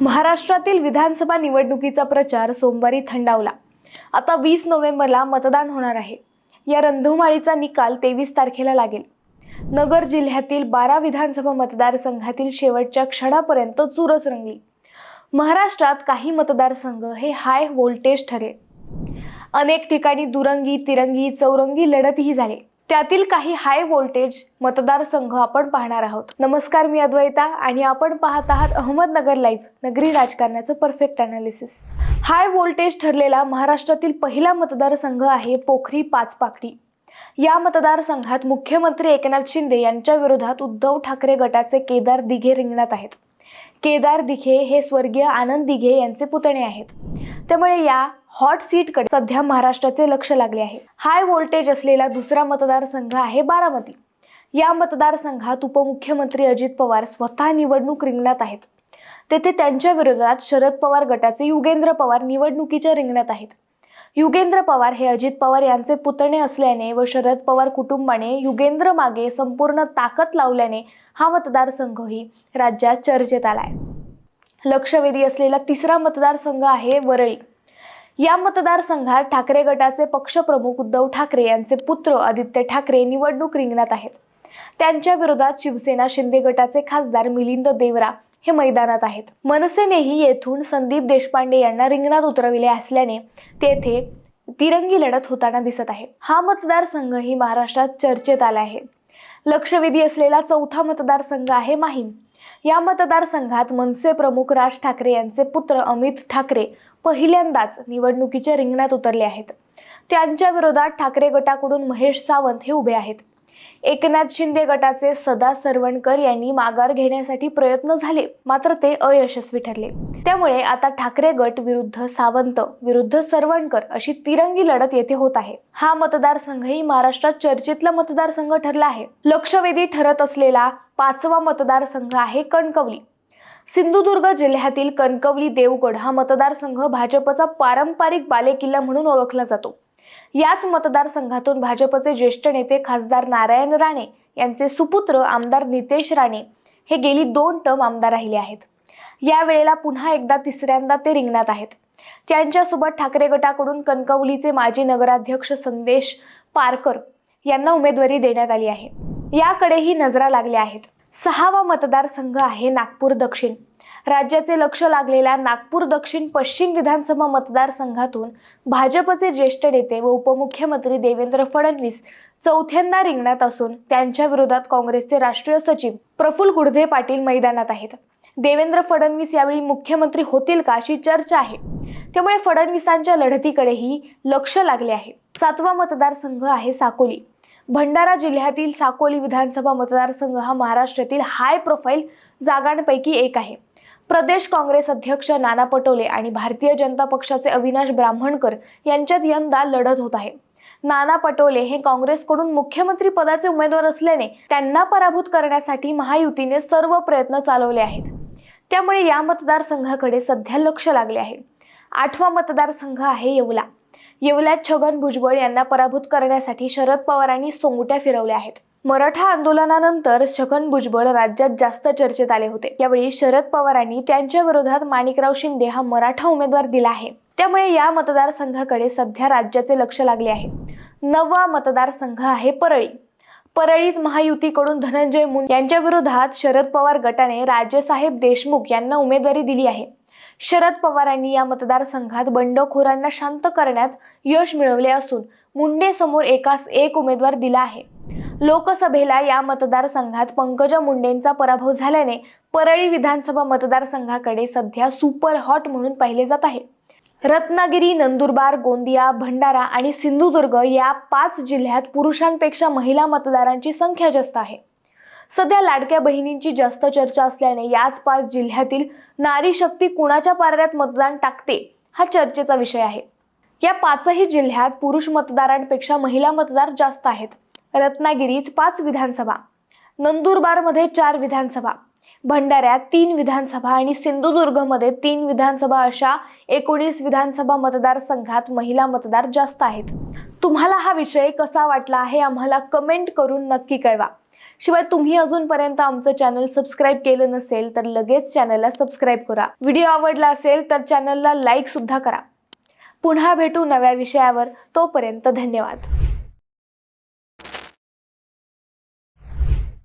महाराष्ट्रातील विधानसभा निवडणुकीचा प्रचार सोमवारी थंडावला. आता वीस नोव्हेंबरला मतदान होणार आहे. या रंधुमाळीचा निकाल तेवीस तारखेला लागेल. नगर जिल्ह्यातील बारा विधानसभा मतदारसंघातील शेवटच्या क्षणापर्यंत चुरस रंगली. महाराष्ट्रात काही मतदारसंघ हे हाय व्होल्टेज ठरेल. अनेक ठिकाणी दुरंगी तिरंगी चौरंगी लढतही झाले. त्यातील काही हाय व्होल्टेज मतदारसंघ आपण पाहणार आहोत. नमस्कार मी अद्वैता आणि आपण पाहत आहात अहमदनगर लाईव्ह नगरी राजकारणाचं परफेक्ट अनालिसिस हाय व्होल्टेज ठरलेला महाराष्ट्रातील पहिला मतदारसंघ आहे पोखरी पाचपाखडी. या मतदारसंघात मुख्यमंत्री एकनाथ शिंदे यांच्या विरोधात उद्धव ठाकरे गटाचे केदार दिघे रिंगणात आहेत. केदार दिघे हे स्वर्गीय आनंद दिघे यांचे पुतणे आहेत. त्यामुळे या हॉट सीटकडे सध्या महाराष्ट्राचे लक्ष लागले आहे. हाय व्होल्टेज असलेला दुसरा मतदारसंघ आहे बारामती. या मतदारसंघात उपमुख्यमंत्री अजित पवार स्वतः निवडणूक रिंगणात आहेत. तेथे त्यांच्या विरोधात शरद पवार गटाचे युगेंद्र पवार निवडणुकीच्या रिंगणात आहेत. युगेंद्र पवार हे अजित पवार यांचे पुतणे असल्याने व शरद पवार कुटुंबाने युगेंद्र मागे संपूर्ण ताकद लावल्याने हा मतदारसंघही राज्यात चर्चेत आला आहे लक्षवेधी असलेला तिसरा मतदारसंघ आहे वरळी. या मतदारसंघात ठाकरे गटाचे पक्षप्रमुख उद्धव ठाकरे यांचे पुत्र आदित्य ठाकरे निवडणूक रिंगणात आहेत. त्यांच्या विरोधात शिवसेना शिंदे गटाचे खासदार मिलिंद देवरा हे मैदानात आहेत. मनसेनेही येथून संदीप देशपांडे यांना रिंगणात उतरविले असल्याने तेथे तिरंगी लढत होताना दिसत आहे. हा मतदारसंघही महाराष्ट्रात चर्चेत आला आहे. लक्षवेधी असलेला चौथा मतदारसंघ आहे माहीम. या मतदारसंघात मनसे प्रमुख राज ठाकरे यांचे पुत्र अमित ठाकरे पहिल्यांदाच निवडणुकीच्या रिंगणात उतरले आहेत. त्यांच्या विरोधात ठाकरे गटाकडून महेश सावंत हे उभे आहेत. एकनाथ शिंदे गटाचे सदा सरवणकर यांनी माघार घेण्यासाठी प्रयत्न झाले मात्र ते अयशस्वी ठरले. त्यामुळे आता ठाकरे गट विरुद्ध सावंत विरुद्ध सरवणकर अशी तिरंगी लढत येथे होत आहे. हा मतदारसंघही महाराष्ट्रात चर्चेतला मतदारसंघ ठरला आहे. लक्षवेधी ठरत असलेला पाचवा मतदारसंघ आहे कणकवली. सिंधुदुर्ग जिल्ह्यातील कणकवली देवगड हा मतदारसंघ भाजपचा पारंपरिक बालेकिल्ला म्हणून ओळखला जातो. याच मतदारसंघातून भाजपचे ज्येष्ठ नेते खासदार नारायण राणे यांचे सुपुत्र आमदार नितेश राणे हे गेली दोन टर्म आमदार राहिले आहेत. या वेळेला पुन्हा एकदा तिसऱ्यांदा ते रिंगणात आहेत. त्यांच्यासोबत ठाकरे गटाकडून कणकवलीचे माजी नगराध्यक्ष संदेश पारकर यांना उमेदवारी देण्यात आली आहे. याकडेही नजरा लागल्या आहेत. सहावा मतदारसंघ आहे नागपूर दक्षिण. राज्याचे लक्ष लागलेल्या नागपूर दक्षिण पश्चिम विधानसभा मतदारसंघातून भाजपचे ज्येष्ठ नेते व उपमुख्यमंत्री देवेंद्र फडणवीस चौथ्यांदा रिंगणात असून त्यांच्या विरोधात काँग्रेसचे राष्ट्रीय सचिव प्रफुल गुडधे पाटील मैदानात आहेत. देवेंद्र फडणवीस यावेळी मुख्यमंत्री होतील का अशी चर्चा आहे. त्यामुळे फडणवीसांच्या लढतीकडेही लक्ष लागले आहे. सातवा मतदारसंघ आहे साकोली. भंडारा जिल्ह्यातील साकोली विधानसभा मतदारसंघ हा महाराष्ट्रातील हाय प्रोफाईल जागांपैकी एक आहे. प्रदेश काँग्रेस अध्यक्ष नाना पटोले आणि भारतीय जनता पक्षाचे अविनाश ब्राह्मणकर यांच्यात यंदा लढत होत आहे. नाना पटोले हे काँग्रेसकडून मुख्यमंत्री पदाचे उमेदवार असल्याने त्यांना पराभूत करण्यासाठी महायुतीने सर्व प्रयत्न चालवले आहेत. त्यामुळे या मतदारसंघाकडे सध्या लक्ष लागले आहे. आठवा मतदारसंघ आहे येवला. येवल्यात छगन भुजबळ यांना पराभूत करण्यासाठी शरद पवारांनी सोंगट्या फिरवल्या आहेत. मराठा आंदोलनानंतर छगन भुजबळ राज्यात जास्त चर्चेत आले होते. यावेळी शरद पवारांनी त्यांच्या विरोधात माणिकराव शिंदे हा मराठा उमेदवार दिला आहे. त्यामुळे या मतदारसंघाकडे सध्या राज्याचे लक्ष लागले आहे. नववा मतदारसंघ आहे परळी. परळीत महायुतीकडून धनंजय मुंडे यांच्या विरोधात शरद पवार गटाने राजेसाहेब देशमुख यांना उमेदवारी दिली आहे. शरद पवारांनी या मतदारसंघात बंडखोरांना शांत करण्यात यश मिळवले असून मुंडे समोर एकास एक उमेदवार दिला आहे. लोकसभेला या मतदारसंघात पंकजा मुंडेंचा पराभव झाल्याने परळी विधानसभा मतदारसंघाकडे सध्या सुपर हॉट म्हणून पाहिले जात आहे. रत्नागिरी नंदुरबार गोंदिया भंडारा आणि सिंधुदुर्ग या पाच जिल्ह्यात पुरुषांपेक्षा महिला मतदारांची संख्या जास्त आहे. सध्या लाडक्या बहिणींची जास्त चर्चा असल्याने याच पाच जिल्ह्यातील नारी शक्ती कुणाच्या पारड्यात मतदान टाकते हा चर्चेचा विषय आहे. या पाचही जिल्ह्यात पुरुष मतदारांपेक्षा महिला मतदार जास्त आहेत. रत्नागिरीत पाच विधानसभा नंदुरबारमध्ये चार विधानसभा भंडाऱ्यात तीन विधानसभा आणि सिंधुदुर्गमध्ये तीन विधानसभा अशा एकोणीस विधानसभा मतदारसंघात महिला मतदार जास्त आहेत. तुम्हाला हा विषय कसा वाटला हे आम्हाला कमेंट करून नक्की कळवा. शिवाय तुम्ही अजूनपर्यंत आमचं चॅनल सबस्क्राईब केलं नसेल तर लगेच चॅनलला सबस्क्राईब करा. व्हिडिओ आवडला असेल तर चॅनलला लाईक सुद्धा करा. पुन्हा भेटू नव्या विषयावर. तोपर्यंत धन्यवाद.